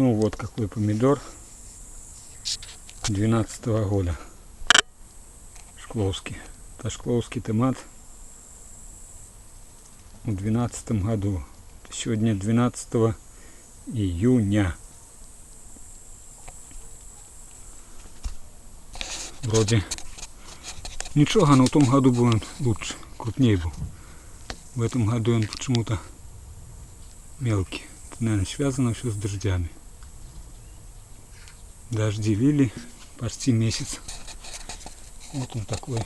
Ну вот какой помидор 12 года. Шкловский. Это шкловский томат в 12 году. Сегодня 12 июня. Вроде ничего, но в том году был он лучше, крупнее был. В этом году он почему-то мелкий. Это, наверное, связано все с дождями. Дожди почти месяц. Вот он такой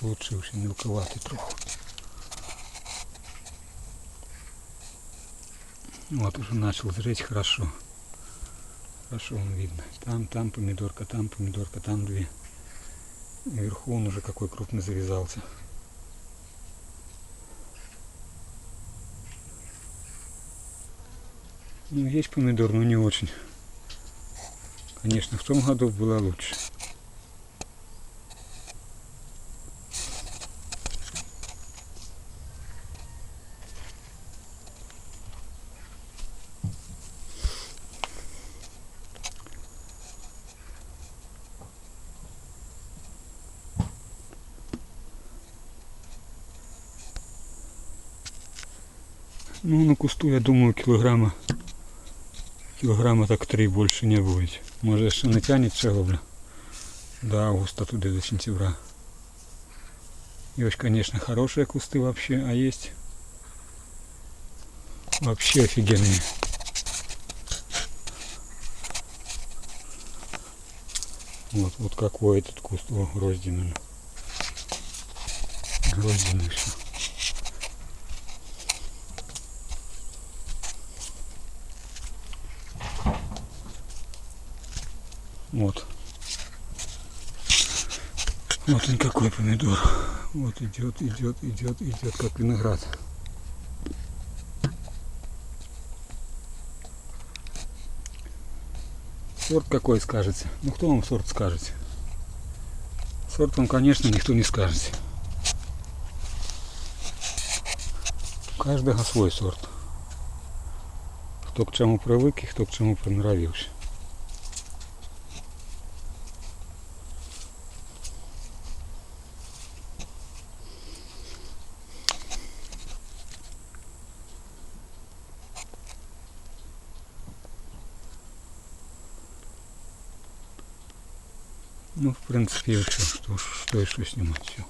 лучший, очень мелковатый трохи. Вот уже начал зреть хорошо. Хорошо он видно. Там, там помидорка, там помидорка, там две. Вверху он уже какой крупный завязался. Ну, есть помидор, но не очень. Конечно, в том году было лучше. Ну, на кусту, я думаю, килограмма кілограма так три больше не будет. Може ще не тянет целовля до августа туди до сентября. И ось, конечно, хорошие кусты вообще, а есть вообще офигенные. Вот, вот какой этот куст, о, гроздиный. Гроздиный все. Вот. Вот он какой помидор. Вот идет, идет, идет, идет, как виноград. Сорт какой скажете? Ну кто вам сорт скажет? Сорт вам, конечно, никто не скажет. У каждого свой сорт. Хто к чому привик і хто к чому приноровився. Ну, в принципе, все, что, что еще снимать все.